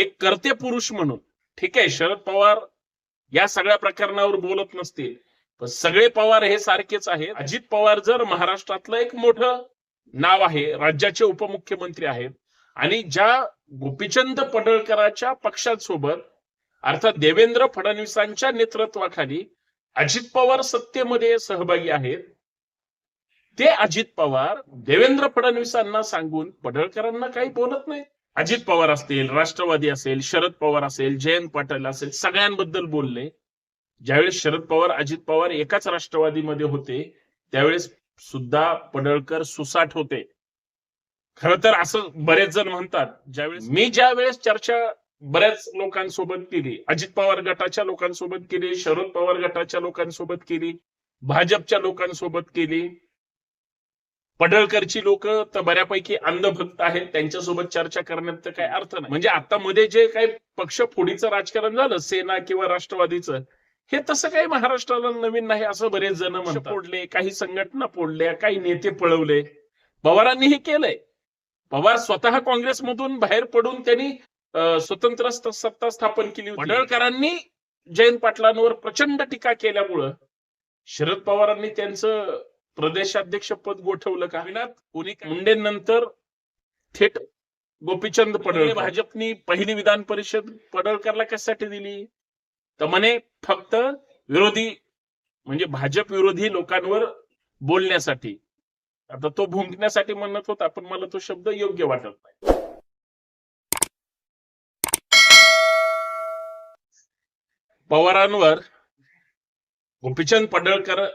एक करते पुरुष म्हणून. ठीक आहे शरद पवार या सगळ्या प्रकरणावर बोलत नसतील. पण सगळे पवार हे सारखेच आहेत. अजित पवार जर महाराष्ट्रातलं एक मोठं नाव आहे राज्याचे उपमुख्यमंत्री आहेत आणि ज्या गोपीचंद पडळकरांच्या पक्षांसोबत अर्थात देवेंद्र फडणवीसांच्या नेतृत्वाखाली अजित पवार सत्तेमध्ये सहभागी आहेत ते अजित पवार देवेंद्र फडणवीसांना सांगून पडळकरांना काही बोलत नाही अजित पवार असतील राष्ट्रवादी असेल शरद पवार असेल जयंत पाटील असेल सगळ्यांबद्दल बोलले. ज्यावेळेस शरद पवार अजित पवार एकाच राष्ट्रवादीमध्ये होते त्यावेळेस सुद्धा पडळकर सुसाट होते. खर तर असं बरेच जण म्हणतात ज्यावेळेस मी ज्या वेळेस चर्चा बऱ्याच लोकांसोबत केली अजित पवार गटाच्या लोकांसोबत केली शरद पवार गटाच्या लोकांसोबत केली भाजपच्या लोकांसोबत केली पडळकरची लोक तर बऱ्यापैकी अंधभक्त आहेत. त्यांच्यासोबत चर्चा करण्यात तर काही अर्थ नाही. म्हणजे आता मध्ये जे काही पक्ष फोडीचं राजकारण झालं सेना किंवा राष्ट्रवादीचं हे तसं काही महाराष्ट्राला नवीन नाही असं बरेच जण फोडले काही संघटना फोडल्या काही नेते पळवले. पवारांनी हे केलंय. पवार स्वतः काँग्रेसमधून बाहेर पडून त्यांनी स्वतंत्र स्त- सत्ता स्थापन केली होती. पडळकरांनी जयंत पाटलांवर प्रचंड टीका केल्यामुळं शरद पवारांनी त्यांचं प्रदेशाध्यक्ष पद गोठवलं का? कोणी मुंडेंनंतर थेट गोपीचंद पडळकर. भाजपनी पहिली विधान परिषद पडळकरला कशासाठी दिली? तर म्हणे फक्त विरोधी म्हणजे भाजप विरोधी लोकांवर बोलण्यासाठी. आता तो भुंकण्यासाठी म्हणत होता पण मला तो शब्द योग्य वाटत नाही. पवारांवर गोपीचंद पडळकर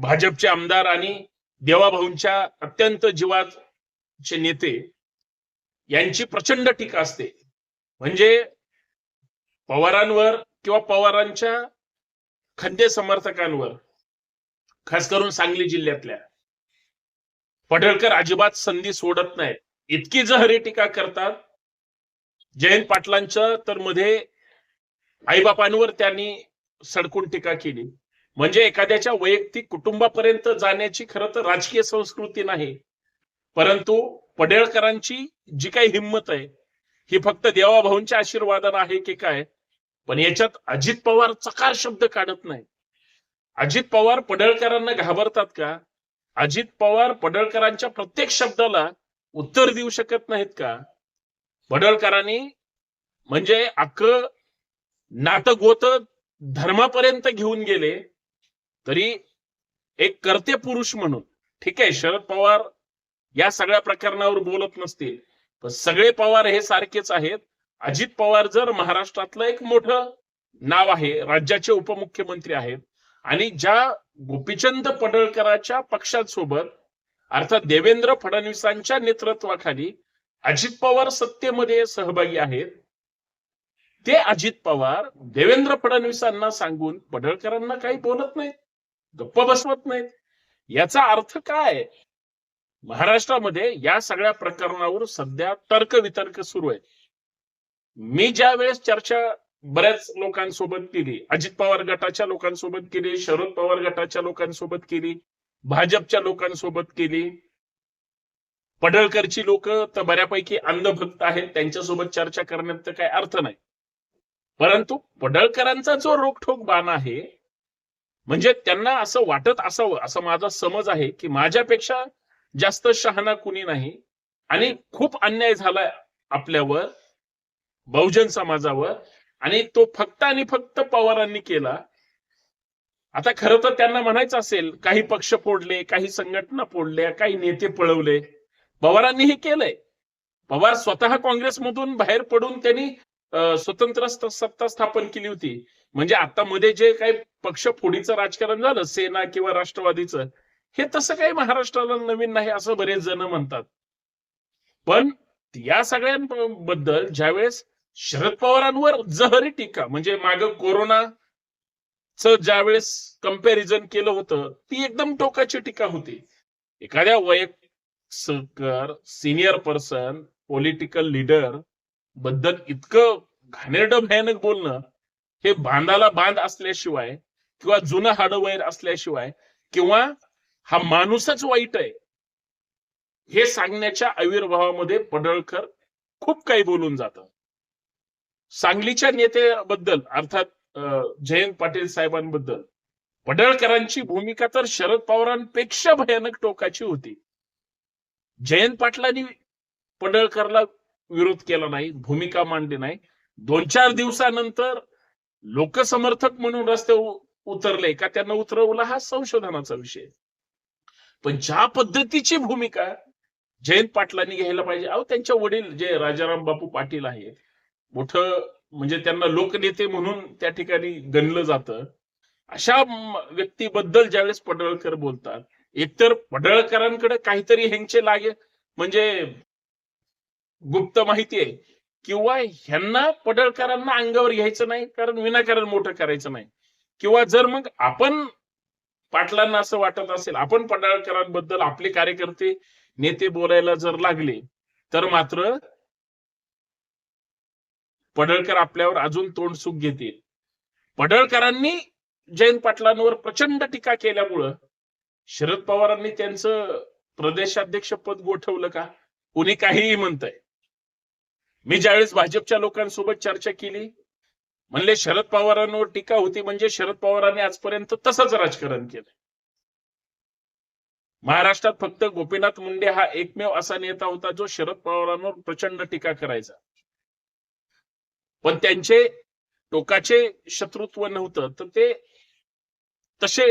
भाजपचे आमदार आणि देवाभाऊंच्या अत्यंत जीवाचे नेते यांची प्रचंड टीका असते. म्हणजे पवारांवर किंवा पवारांच्या खंदे समर्थकांवर खास करून सांगली जिल्ह्यातल्या पडळकर अजिबात संधी सोडत नाहीत. इतकी जहरी टीका करतात. जयंत पाटलांच्या तर मध्ये आईबापांवर त्यांनी सडकून टीका केली. म्हणजे एखाद्याच्या वैयक्तिक कुटुंबापर्यंत जाण्याची खरं तर राजकीय संस्कृती नाही. परंतु पडेळकरांची जी काही हिंमत आहे ही फक्त देवाभाऊंच्या आशीर्वादानं आहे की काय? पण याच्यात अजित पवार चकार शब्द काढत नाही. अजित पवार पडळकरांना घाबरतात का? अजित पवार पडळकरांच्या प्रत्येक शब्दाला उत्तर देऊ शकत नाहीत का? पडळकरांनी म्हणजे अख्ख नातं गोत धर्मापर्यंत घेऊन गेले तरी एक करते पुरुष म्हणून ठीक आहे शरद पवार या सगळ्या प्रकरणावर बोलत नसतील पण सगळे पवार हे सारखेच आहेत. अजित पवार जर महाराष्ट्रातलं एक मोठं नाव आहे राज्याचे उपमुख्यमंत्री आहेत आणि ज्या गोपीचंद पडळकरांच्या पक्षासोबत अर्थात देवेंद्र फडणवीसांच्या नेतृत्वाखाली अजित पवार सत्तेमध्ये सहभागी आहेत ते अजित पवार देवेंद्र फडणवीसांना सांगून पडळकरांना काही बोलत नाहीत. गप्प बसवत नाहीत. याचा अर्थ काय? महाराष्ट्रामध्ये या सगळ्या प्रकरणावर सध्या तर्क वितर्क सुरू आहे. मी ज्या वेळेस चर्चा बऱ्याच लोकांसोबत केली अजित पवार गटाच्या लोकांसोबत केली शरद पवार गटाच्या लोकांसोबत केली भाजपच्या लोकांसोबत केली पडळकरची लोक तर बऱ्यापैकी अंधभक्त आहेत त्यांच्यासोबत चर्चा करण्यात तर काही अर्थ नाही. परंतु पडळकरांचा जो रोखठोक बाण आहे म्हणजे त्यांना असं वाटत असावं असं माझा समज आहे की माझ्यापेक्षा जास्त शहाणा कुणी नाही आणि खूप अन्याय झालाय आपल्यावर बहुजन समाजावर आणि तो फक्त आणि फक्त पवारांनी केला. आता खरं तर त्यांना म्हणायचं असेल काही पक्ष फोडले काही संघटना फोडल्या काही नेते पळवले. पवारांनी हे केलंय. पवार स्वतः काँग्रेसमधून बाहेर पडून त्यांनी स्वतंत्र सत्ता स्थापन केली होती. म्हणजे आता मध्ये जे काही पक्ष फोडीचं राजकारण झालं सेना किंवा राष्ट्रवादीचं हे तसं काही महाराष्ट्राला नवीन नाही असं बरेच जण म्हणतात. पण या सगळ्यांबद्दल ज्यावेळेस शरद पवारांवर जहरी टीका म्हणजे माग च ज्यावेळेस कंपॅरिझन केलं होतं ती एकदम टोकाची टीका होती. एखाद्या वैयक्तिक सिनियर पर्सन पॉलिटिकल लीडर बद्दल इतकं घाणेरडं भयानक बोलणं हे बांधाला बांध असल्याशिवाय किंवा जुनं हाडवैर असल्याशिवाय किंवा हा माणूसच वाईट आहे हे सांगण्याच्या आविर्भावामध्ये पडळकर खूप काही बोलून जात. सांगलीच्या नेत्याबद्दल अर्थात जयंत पाटील साहेबांबद्दल पडळकरांची भूमिका तर शरद पवारांपेक्षा भयानक टोकाची होती. जयंत पाटलांनी पडळकरला विरोध केला नाही भूमिका मांडली नाही. दोन चार दिवसानंतर लोकसमर्थक म्हणून रस्ते उतरले का त्यांना उतरवलं हा संशोधनाचा विषय. पण ज्या पद्धतीची भूमिका जयंत पाटलांनी घ्यायला पाहिजे अहो त्यांच्या वडील जे राजाराम बापू पाटील आहे मोठ म्हणजे त्यांना लोकनेते म्हणून त्या ठिकाणी गणलं जातं. अशा व्यक्तीबद्दल ज्यावेळेस पडळकर बोलतात एकतर पडळकरांकडे काहीतरी ह्यांचे लागे म्हणजे गुप्त माहिती आहे. किंवा ह्यांना पडळकरांना अंगावर घ्यायचं नाही कारण विनाकारण मोठं करायचं नाही. किंवा जर मग आपण पाटलांना असं वाटत असेल आपण पडळकरांबद्दल आपले कार्यकर्ते नेते बोलायला जर लागले तर मात्र पडळकर आपल्यावर अजून तोंड सुख घेतील. पडळकरांनी जयंत पाटलांवर प्रचंड टीका केल्यामुळं शरद पवारांनी त्यांचं प्रदेशाध्यक्ष पद गोठवलं का? कुणी काहीही म्हणतंय. मी ज्यावेळेस भाजपच्या लोकांसोबत चर्चा केली म्हणले शरद पवारांवर टीका होती म्हणजे शरद पवारांनी आजपर्यंत तसंच राजकारण केलं महाराष्ट्रात फक्त गोपीनाथ मुंडे हा एकमेव असा नेता होता जो शरद पवारांवर प्रचंड टीका करायचा. पण त्यांचे टोकाचे शत्रुत्व नव्हतं तर ते तसे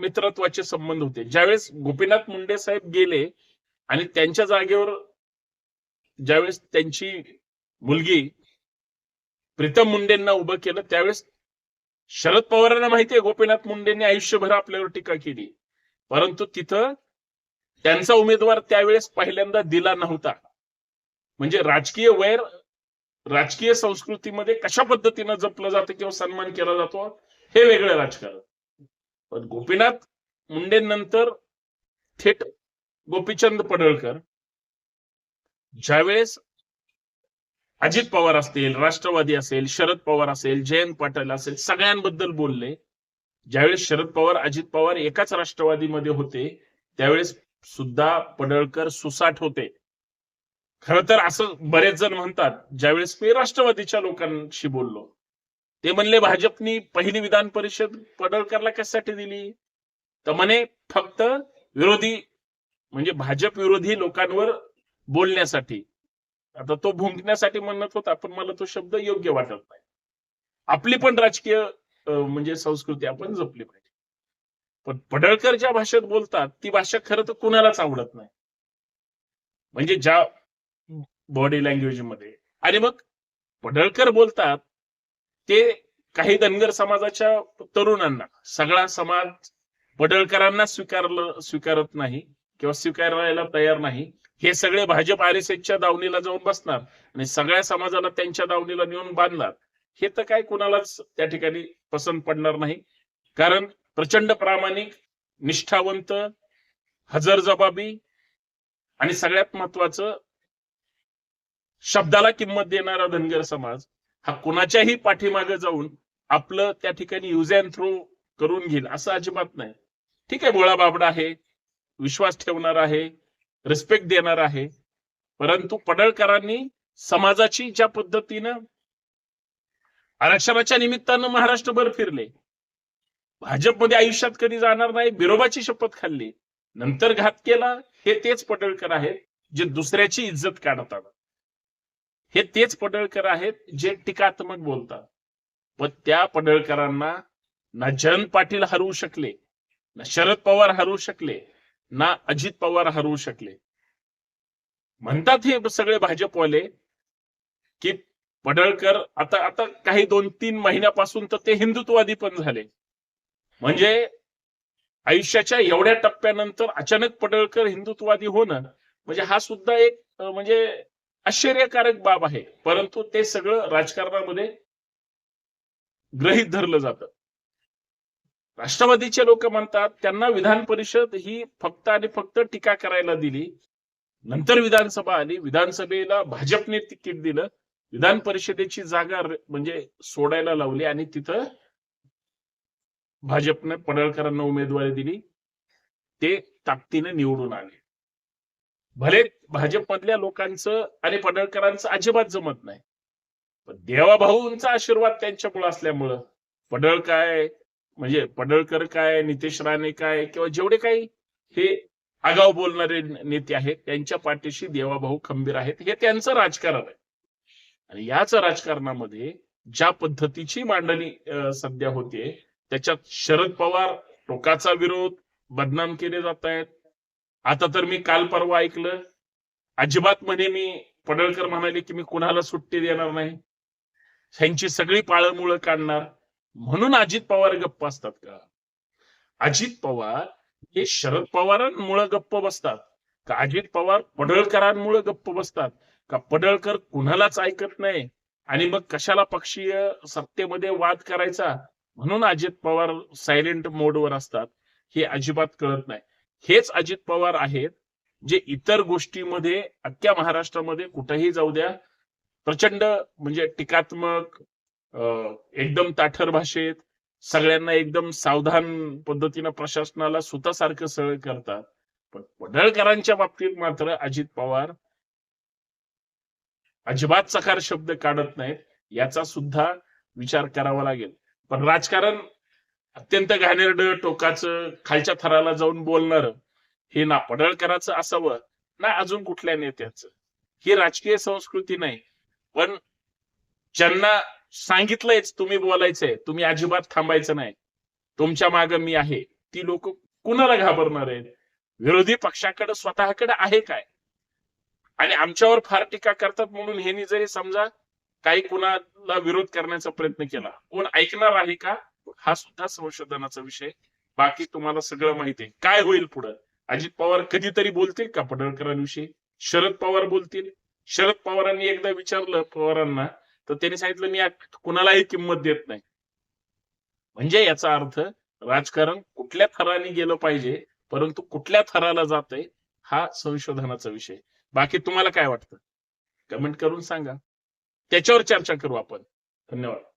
मित्रत्वाचे संबंध होते. ज्यावेळेस गोपीनाथ मुंडे साहेब गेले आणि त्यांच्या जागेवर ज्यावेळेस त्यांची मुलगी प्रीतम मुंडेंना उभं केलं त्यावेळेस शरद पवारांना माहितीये गोपीनाथ मुंडेंनी आयुष्यभर आपल्यावर टीका केली. परंतु तिथं त्यांचा उमेदवार त्यावेळेस पहिल्यांदा दिला नव्हता. म्हणजे राजकीय वैर राजकीय संस्कृतीमध्ये कशा पद्धतीनं जपलं जातं किंवा सन्मान केला जातो हे वेगळं राजकारण. पण गोपीनाथ मुंडेंनंतर थेट गोपीचंद पडळकर ज्यावेळेस अजित पवार असतील राष्ट्रवादी असेल शरद पवार असेल जयंत पाटील असेल सगळ्यांबद्दल बोलले. ज्यावेळेस शरद पवार अजित पवार एकाच राष्ट्रवादीमध्ये होते त्यावेळेस सुद्धा पडळकर सुसाट होते. खर तर असं बरेच जण म्हणतात ज्यावेळेस मी राष्ट्रवादीच्या लोकांशी बोललो ते म्हणले भाजपनी पहिली विधान परिषद पडळकरला कशासाठी दिली? तर म्हणे फक्त विरोधी म्हणजे भाजप विरोधी लोकांवर बोलण्यासाठी. आता तो भुंकण्यासाठी म्हणत होता पण मला तो शब्द योग्य वाटत नाही. आपली पण राजकीय म्हणजे संस्कृती आपण जपली पाहिजे. पण पडळकर ज्या भाषेत बोलतात ती भाषा खरं तर कुणालाच आवडत नाही. म्हणजे ज्या बॉडी लँग्वेजमध्ये. आणि मग पडळकर बोलतात ते काही धनगर समाजाच्या तरुणांना सगळा समाज पडळकरांना स्वीकारलं स्वीकारत नाही. किंवा स्वीकारायला तयार नाही. हे सगळे भाजप आर एस एसच्या दावणीला जाऊन बसणार आणि सगळ्या समाजाला त्यांच्या दावणीला नेऊन बांधणार. हे तर काय कुणालाच त्या ठिकाणी पसंत पडणार नाही. कारण प्रचंड प्रामाणिक निष्ठावंत हजरजबाबी आणि सगळ्यात महत्वाचं शब्दाला किंमत देणारा धनगर समाज हा कुणाच्याही पाठीमागे जाऊन आपलं त्या ठिकाणी युज अँड थ्रो करून घेईल असं अजिबात नाही. ठीक आहे बोळा बाबडा आहे. विश्वास ठेवणार आहे रिस्पेक्ट देणार आहे. परंतु पडळकरांनी समाजाची ज्या पद्धतीनं आरक्षणाच्या निमित्तानं महाराष्ट्रभर फिरले भाजपमध्ये आयुष्यात कधी जाणार नाही बिरोबाची शपथ खाल्ली नंतर घात केला हे तेच पडळकर आहेत जे दुसऱ्याची इज्जत काढतात. हे तेच पडळकर आहेत जे टीकात्मक बोलतात. पण त्या पडळकरांना ना जयंत पाटील हरवू शकले ना शरद पवार हरवू शकले ना अजित पवार हरवू शकले. म्हणतात हे सगळे भाजपवाले की पडळकर आता आता काही दोन तीन महिन्यापासून तर ते हिंदुत्ववादी पण झाले. म्हणजे आयुष्याच्या एवढ्या टप्प्यानंतर अचानक पडळकर हिंदुत्ववादी होणं म्हणजे हा सुद्धा एक म्हणजे आश्चर्यकारक बाब आहे. परंतु ते सगळं राजकारणामध्ये ग्रहित धरलं जातं. राष्ट्रवादीचे लोक म्हणतात त्यांना विधान परिषद ही फक्त आणि फक्त टीका करायला दिली. नंतर विधानसभा आली. विधानसभेला भाजपने तिकीट दिलं. विधान परिषदेची जागा म्हणजे सोडायला लावली आणि तिथं भाजपने पडळकरांना उमेदवारी दिली. ते ताकदीने निवडून आले. भले भाजपमधल्या लोकांचं आणि पडळकरांचं अजिबात जमत नाही. पण देवाभाऊंचा आशीर्वाद त्यांच्यामुळे असल्यामुळं पडळ काय म्हणजे पडळकर काय नितेश राणे काय किंवा जेवढे काही हे आगाव बोलणारे नेते आहेत त्यांच्या पाठीशी देवाभाऊ खंबीर आहेत हे त्यांचं राजकारण आहे. आणि याच राजकारणामध्ये ज्या पद्धतीची मांडणी सध्या होते त्याच्यात शरद पवार टोकाचा विरोध बदनाम केले जात आहेत. आता तर मी काल परवा ऐकलं अजिबात म्हणे मी पडळकर म्हणाले की मी कुणाला सुट्टी देणार नाही. ह्यांची सगळी पाळमुळं काढणार. म्हणून अजित पवार गप्प असतात का? अजित पवार हे शरद पवारांमुळे गप्प बसतात का अजित पवार पडळकरांमुळे गप्प बसतात का पडळकर कुणालाच ऐकत नाही? आणि मग कशाला पक्षीय सत्तेमध्ये वाद करायचा? म्हणून अजित पवार सायलेंट मोडवर असतात हे अजिबात कळत नाही. हेच अजित पवार आहेत जे इतर गोष्टीमध्ये अख्ख्या महाराष्ट्रामध्ये कुठेही जाऊ द्या प्रचंड म्हणजे टीकात्मक एकदम ताठर भाषेत सगळ्यांना एकदम सावधान पद्धतीनं प्रशासनाला स्वतःसारखं सळ करतात. पण पडळकरांच्या बाबतीत मात्र अजित पवार अजिबात चकार शब्द काढत नाहीत याचा सुद्धा विचार करावा लागेल. पण राजकारण अत्यंत घाणेरड टोकाचं खालच्या थराला जाऊन बोलणार हे ना पडळकराचं असावं ना अजून कुठल्या नेत्याचं ही राजकीय संस्कृती नाही. पण ज्यांना सांगितलंयच तुम्ही बोलायचंय तुम्ही अजिबात थांबायचं नाही. तुमच्या मागे मी आहे. ती लोक कुणाला घाबरणार आहेत? विरोधी पक्षाकडे स्वतःकडे आहे काय? आणि आमच्यावर फार टीका करतात म्हणून ह्यांनी जरी समजा काही कुणाला विरोध करण्याचा प्रयत्न केला कोण ऐकणार आहे का? हा सुद्धा संशोधनाचा विषय. बाकी तुम्हाला सगळं माहिती आहे. काय होईल पुढं? अजित पवार कधीतरी बोलतील का पडळकरांविषयी? शरद पवार बोलतील? शरद पवारांनी एकदा विचारलं पवारांना तर त्यांनी सांगितलं मी कुणालाही किंमत देत नाही. म्हणजे याचा अर्थ राजकारण कुठल्या थराने गेलं पाहिजे परंतु कुठल्या थराला जातंय हा संशोधनाचा विषय. बाकी तुम्हाला काय वाटतं? कमेंट करून सांगा. त्याच्यावर चर्चा करू आपण. धन्यवाद.